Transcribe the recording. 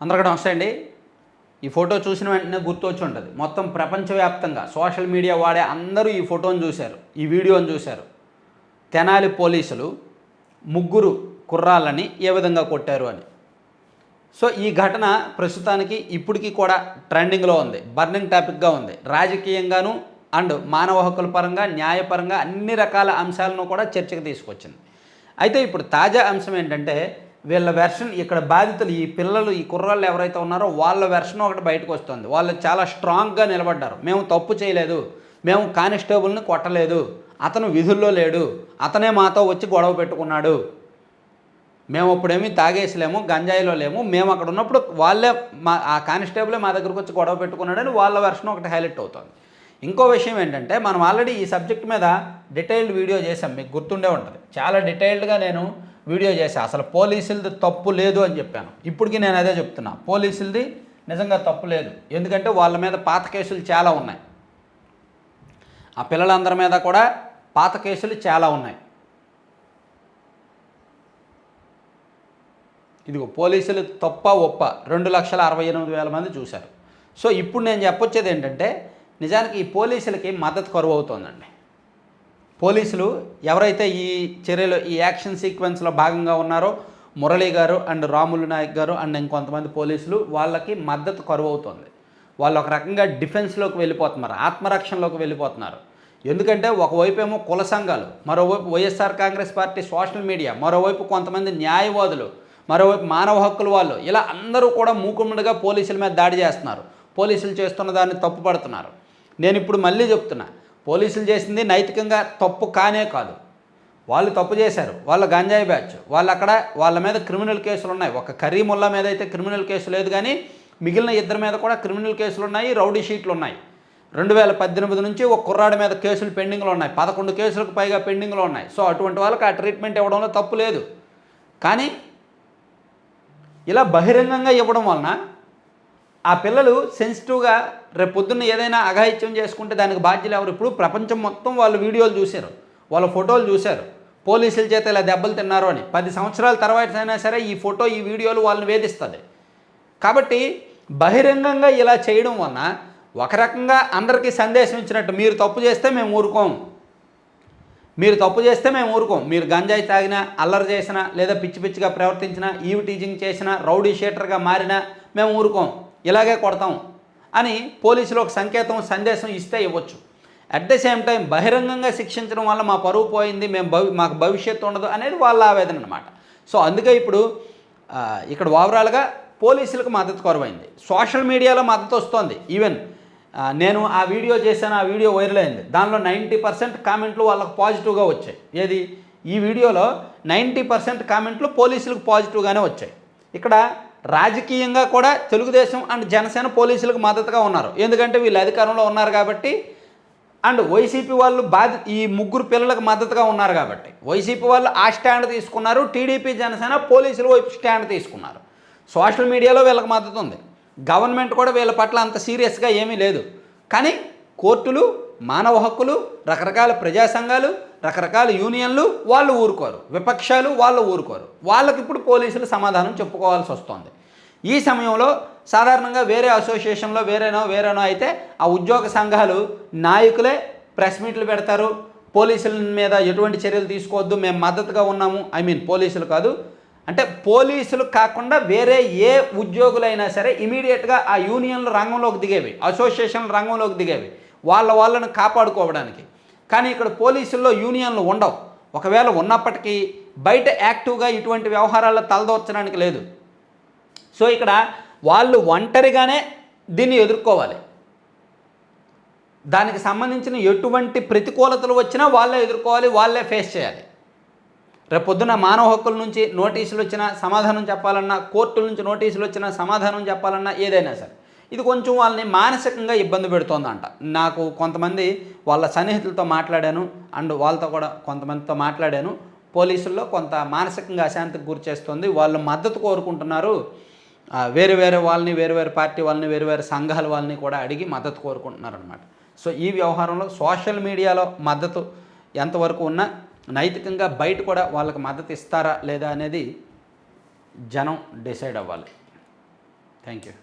అందరికీ నమస్తే అండి. ఈ ఫోటో చూసిన వెంటనే గుర్తొచ్చి ఉంటుంది. మొత్తం ప్రపంచవ్యాప్తంగా సోషల్ మీడియా వాడే అందరూ ఈ ఫోటోని చూశారు ఈ వీడియోను చూశారు. తెనాలి పోలీసులు ముగ్గురు కుర్రాళ్ళని ఏ విధంగా కొట్టారు అని. సో ఈ ఘటన ప్రస్తుతానికి ఇప్పటికీ కూడా ట్రెండింగ్లో ఉంది బర్నింగ్ టాపిక్గా ఉంది. రాజకీయంగాను అండ్ మానవ హక్కుల పరంగా న్యాయపరంగా అన్ని రకాల అంశాలను కూడా చర్చకు తీసుకొచ్చింది. అయితే ఇప్పుడు తాజా అంశం ఏంటంటే వీళ్ళ వెర్షన్ ఇక్కడ బాధితులు ఈ పిల్లలు ఈ కుర్రాళ్ళు ఎవరైతే ఉన్నారో వాళ్ళ వెర్షన్ ఒకటి బయటకు వస్తుంది. వాళ్ళు చాలా స్ట్రాంగ్గా నిలబడ్డారు. మేము తప్పు చేయలేదు. మేము కానిస్టేబుల్ని కొట్టలేదు. అతను విధుల్లో లేడు. అతనే మాతో వచ్చి గొడవ పెట్టుకున్నాడు. మేము అప్పుడేమీ తాగేసలేము గంజాయిలో లేము. మేము అక్కడ ఉన్నప్పుడు వాళ్ళే మా ఆ కానిస్టేబులే మా దగ్గరకు వచ్చి గొడవ పెట్టుకున్నాడని వాళ్ళ వెర్షన్ ఒకటి హైలైట్ అవుతుంది. ఇంకో విషయం ఏంటంటే మనం ఆల్రెడీ ఈ సబ్జెక్ట్ మీద డీటెయిల్డ్ వీడియో చేసాం మీకు గుర్తుండే ఉంటుంది. చాలా డీటెయిల్డ్గా నేను వీడియో చేసి అసలు పోలీసులది తప్పు లేదు అని చెప్పాను. ఇప్పటికీ నేను అదే చెప్తున్నా. పోలీసులది నిజంగా తప్పు లేదు. ఎందుకంటే వాళ్ళ మీద పాత కేసులు చాలా ఉన్నాయి. ఆ పిల్లలందరి మీద కూడా పాత కేసులు చాలా ఉన్నాయి. ఇదిగో పోలీసులు తప్ప ఒప్ప? రెండు లక్షల అరవై ఎనిమిది వేల మంది చూశారు. సో ఇప్పుడు నేను చెప్పొచ్చేది ఏంటంటే నిజానికి ఈ పోలీసులకి మద్దతు కరువు అవుతోందండి. పోలీసులు ఎవరైతే ఈ చర్యలో ఈ యాక్షన్ సీక్వెన్స్లో భాగంగా ఉన్నారో మురళీ గారు అండ్ రాములు నాయక్ గారు అండ్ ఇంకొంతమంది పోలీసులు వాళ్ళకి మద్దతు కరువు అవుతుంది వాళ్ళు ఒక రకంగా డిఫెన్స్లోకి వెళ్ళిపోతున్నారు ఆత్మరక్షణలోకి వెళ్ళిపోతున్నారు. ఎందుకంటే ఒకవైపు ఏమో కుల సంఘాలు మరోవైపు YSR Congress party social media మరోవైపు కొంతమంది న్యాయవాదులు మరోవైపు మానవ హక్కుల వాళ్ళు ఇలా అందరూ కూడా మూకుమ్మడిగా పోలీసుల మీద దాడి చేస్తున్నారు. పోలీసులు చేస్తున్న దాన్ని తప్పుపడుతున్నారు. నేను ఇప్పుడు మళ్ళీ చెప్తున్నా పోలీసులు చేసింది నైతికంగా తప్పు కానే కాదు. వాళ్ళు తప్పు చేశారు. వాళ్ళ గంజాయి బ్యాచ్ వాళ్ళు అక్కడ వాళ్ళ మీద క్రిమినల్ కేసులు ఉన్నాయి. ఒక కరీముల్లా మీద అయితే క్రిమినల్ కేసు లేదు కానీ మిగిలిన ఇద్దరి మీద కూడా క్రిమినల్ కేసులు ఉన్నాయి రౌడీ షీట్లు ఉన్నాయి. రెండు వేల పద్దెనిమిది నుంచి ఒక కుర్రాడి మీద కేసులు పెండింగ్లో ఉన్నాయి. పదకొండు కేసులకు పైగా పెండింగ్లో ఉన్నాయి. సో అటువంటి వాళ్ళకి ఆ ట్రీట్మెంట్ ఇవ్వడంలో తప్పు లేదు. కానీ ఇలా బహిరంగంగా ఇవ్వడం వలన ఆ పిల్లలు సెన్సిటివ్గా రేపు పొద్దున్న ఏదైనా అఘాయిత్యం చేసుకుంటే దానికి బాధ్యులు ఎవరు? ఇప్పుడు ప్రపంచం మొత్తం వాళ్ళు వీడియోలు చూశారు. వాళ్ళ ఫోటోలు చూశారు. పోలీసుల చేత ఇలా దెబ్బలు తిన్నారు అని. పది సంవత్సరాల తర్వాత అయినా సరే ఈ ఫోటో ఈ వీడియోలు వాళ్ళని వేధిస్తుంది. కాబట్టి బహిరంగంగా ఇలా చేయడం వలన ఒక రకంగా అందరికీ సందేశం ఇచ్చినట్టు మీరు తప్పు చేస్తే మేము ఊరుకోం. మీరు తప్పు చేస్తే మేము ఊరుకోం. మీరు గంజాయి తాగినా అల్లరి చేసినా లేదా పిచ్చి పిచ్చిగా ప్రవర్తించినా ఈవ్ టీచింగ్ చేసినా రౌడీ షేటర్గా మారినా మేము ఊరుకోం. ఇలాగే కొడతాం అని పోలీసులు ఒక సంకేతం సందేశం ఇస్తే ఇవ్వచ్చు. అట్ ద సేమ్ టైం బహిరంగంగా శిక్షించడం వల్ల మా పరువు పోయింది మేము భవి మాకు భవిష్యత్తు ఉండదు అనేది వాళ్ళ ఆవేదన అనమాట సో అందుకే ఇప్పుడు ఇక్కడ ఓవరాల్గా పోలీసులకు మద్దతు కొరవైంది. సోషల్ మీడియాలో మద్దతు వస్తోంది. ఈవెన్ నేను ఆ వీడియో చేశాను ఆ వీడియో వైరల్ అయింది. దానిలో నైంటీ పర్సెంట్ కామెంట్లు వాళ్ళకు పాజిటివ్గా వచ్చాయి. ఏది? ఈ వీడియోలో నైంటీ పర్సెంట్ కామెంట్లు పోలీసులకు పాజిటివ్గానే వచ్చాయి. ఇక్కడ రాజకీయంగా కూడా తెలుగుదేశం అండ్ జనసేన పోలీసులకు మద్దతుగా ఉన్నారు. ఎందుకంటే వీళ్ళు అధికారంలో ఉన్నారు కాబట్టి అండ్ వైసీపీ వాళ్ళు బాధ ఈ ముగ్గురు పిల్లలకు మద్దతుగా ఉన్నారు కాబట్టి. వైసీపీ వాళ్ళు ఆ స్టాండ్ తీసుకున్నారు టీడీపీ జనసేన పోలీసులు వైపు స్టాండ్ తీసుకున్నారు. సోషల్ మీడియాలో వీళ్ళకి మద్దతు ఉంది. గవర్నమెంట్ కూడా వీళ్ళ పట్ల అంత సీరియస్గా ఏమీ లేదు. కానీ కోర్టులు మానవ హక్కులు రకరకాల ప్రజా సంఘాలు రకరకాల యూనియన్లు వాళ్ళు ఊరుకోరు. విపక్షాలు వాళ్ళు ఊరుకోరు. వాళ్ళకి ఇప్పుడు పోలీసులు సమాధానం చెప్పుకోవాల్సి వస్తుంది. ఈ సమయంలో సాధారణంగా వేరే అసోసియేషన్లో వేరేనో వేరేనో అయితే ఆ ఉద్యోగ సంఘాలు నాయకులే ప్రెస్ మీట్లు పెడతారు. పోలీసుల మీద ఎటువంటి చర్యలు తీసుకోవద్దు. మేము మద్దతుగా ఉన్నాము. ఐ మీన్ పోలీసులు కాదు. అంటే పోలీసులు కాకుండా వేరే ఏ ఉద్యోగులైనా సరే ఇమీడియట్గా ఆ యూనియన్లు రంగంలోకి దిగేవి. అసోసియేషన్ల రంగంలోకి దిగేవి. వాళ్ళ వాళ్ళను కాపాడుకోవడానికి. కానీ ఇక్కడ పోలీసుల్లో యూనియన్లు ఉండవు. ఒకవేళ ఉన్నప్పటికీ బయట యాక్టివ్గా ఇటువంటి వ్యవహారాల్లో తలదోర్చడానికి లేదు. సో ఇక్కడ వాళ్ళు ఒంటరిగానే దీన్ని ఎదుర్కోవాలి. దానికి సంబంధించిన ఎటువంటి ప్రతికూలతలు వచ్చినా వాళ్ళే ఎదుర్కోవాలి వాళ్ళే ఫేస్ చేయాలి. రేపొద్దున మానవ హక్కుల నుంచి నోటీసులు వచ్చినా సమాధానం చెప్పాలన్నా కోర్టుల నుంచి నోటీసులు వచ్చినా సమాధానం చెప్పాలన్నా ఏదైనా సరే. ఇది కొంచెం వాళ్ళని మానసికంగా ఇబ్బంది పెడుతోందంట. నాకు కొంతమంది వాళ్ళ సన్నిహితులతో మాట్లాడాను అండ్ వాళ్ళతో కూడా కొంతమందితో మాట్లాడాను. పోలీసుల్లో కొంత మానసికంగా అశాంతికి గురి చేస్తుంది. వాళ్ళు మద్దతు కోరుకుంటున్నారు. వేరు వేరే వేరే వాళ్ళని వేరే వేరే పార్టీ వాళ్ళని వేరే వేరే సంఘాల వాళ్ళని కూడా అడిగి మద్దతు కోరుకుంటున్నారు అనమాట సో ఈ వ్యవహారంలో సోషల్ మీడియాలో మద్దతు ఎంతవరకు ఉన్నా నైతికంగా బయట కూడా వాళ్ళకి మద్దతు ఇస్తారా లేదా అనేది జనం డిసైడ్ అవ్వాలి. Thank you.